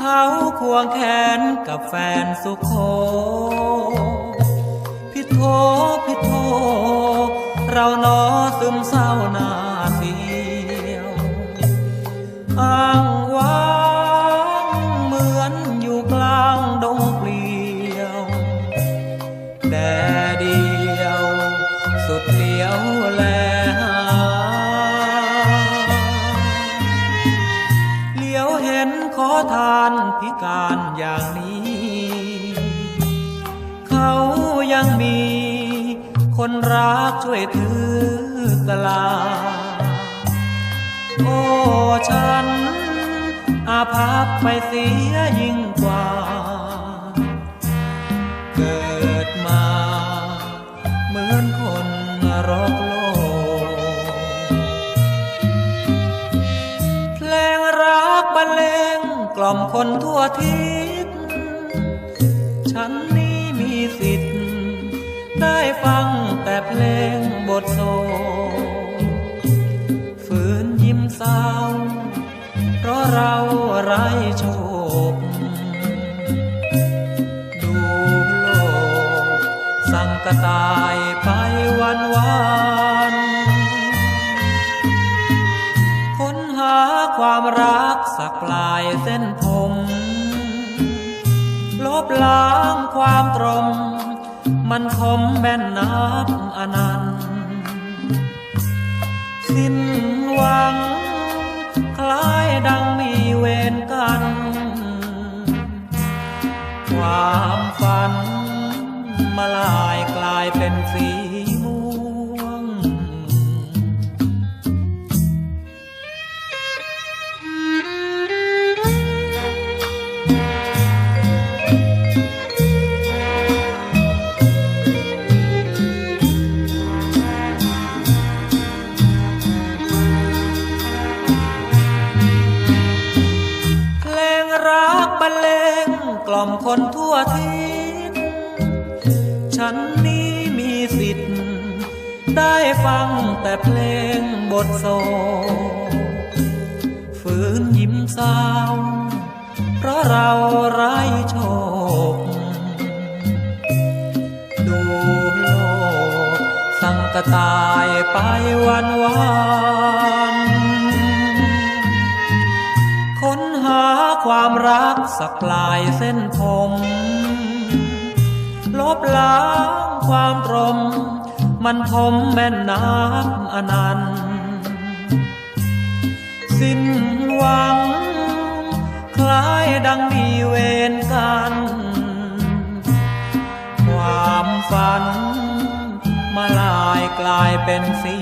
ขาควงแขนกับแฟนสุขโขพิโทพิโท เรานอซึมเศร้าหน้าเสียวอา ห็นขอทานพิการอย่างนี้ เขายังมี คนรักช่วยถือกลา โอ้ฉัน อาภัพไปเสียยิ่งกว่า เกิดมา เหมือนคนรกโล บรรเลงกล่อมคนทั่วทิศ ฉันนี้มีสิทธิ์ ได้ฟังแต่เพลงบทโศกฝืนยิ้มเศร้า เพราะเราไร้โชค ดูโลกสั่งกระต่ายไปวันวันค้นหาความรัก สักปลายเส้นผม ลบล้างความตรม มันคมแม่นนับอนันต ล่อมคนทั่วทิศฉันนี้มีสิทธิ์ ได้ฟังแต่เพลงบทโศฝืนยิ้มเศร้าเพราะเราไร้โชค ดูโลก สั่งกระต่ายไปวันวัน ความรักสักลายเส้นผม ลบล้างความตรม มันคมแม่นนับอนันต์สิ้นหวัง คล้ายดังมีเวรกัน ความฝัน มาลายกลายเป็นสี